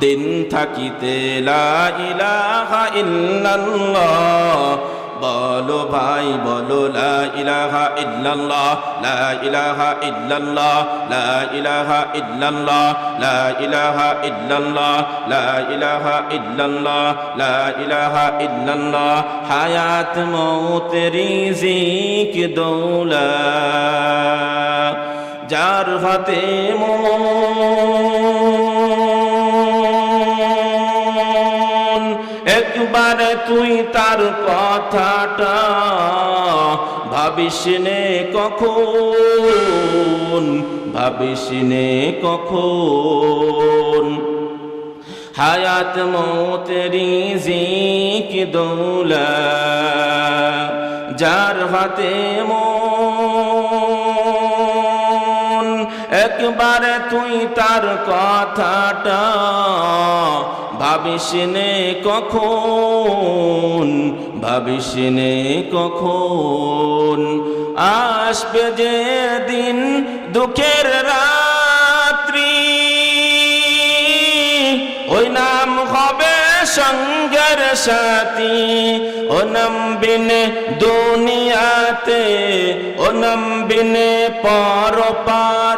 দিন থাকিতে বলো ভাই বলো লা হায়াত মৌত রিজিক দৌলা যার হাতে মন একবার তুই তার কথাটা ভাবিস নে কখন? ভাবিস নে কখন? হায়াত মৌত রিজিক দৌলা, যার হাতে মন। একবার তুই তার কথাটা ভাবিস কখন ভাবিস কখন। আসবে যে দিন দুঃখের রাত্রি, ওই নাম হবে সঙ্গের সাথী। ও বিনে দুনিয়াতে ও বিনে পর পারে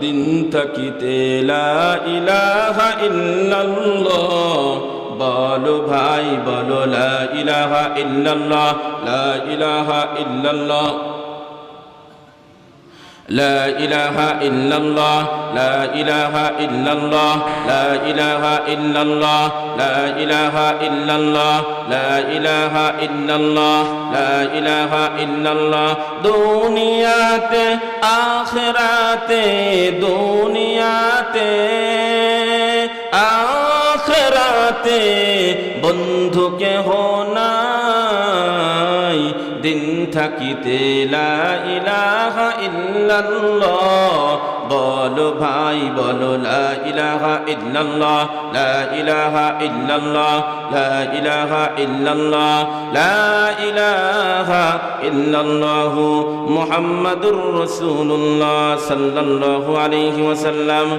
দিন থাকিতে ইলাহা ইল্লাল্লাহ। বলো ভাই বলো লা ইলাহা ইল্লাল্লাহ। লা ইলাহা ইল্লাল্লাহ। لا إله إلا الله لا إله إلا الله لا إله إلا الله لا إله إلا الله لا إله إلا الله لا إله إلا الله دنيات آخرات دنيات آخرات بندھو کے ہونا দিন থাকিতে ইলাহা বলো ভাই বলো লা ইলাহা ইল্লাল্লাহ লা ইলাহা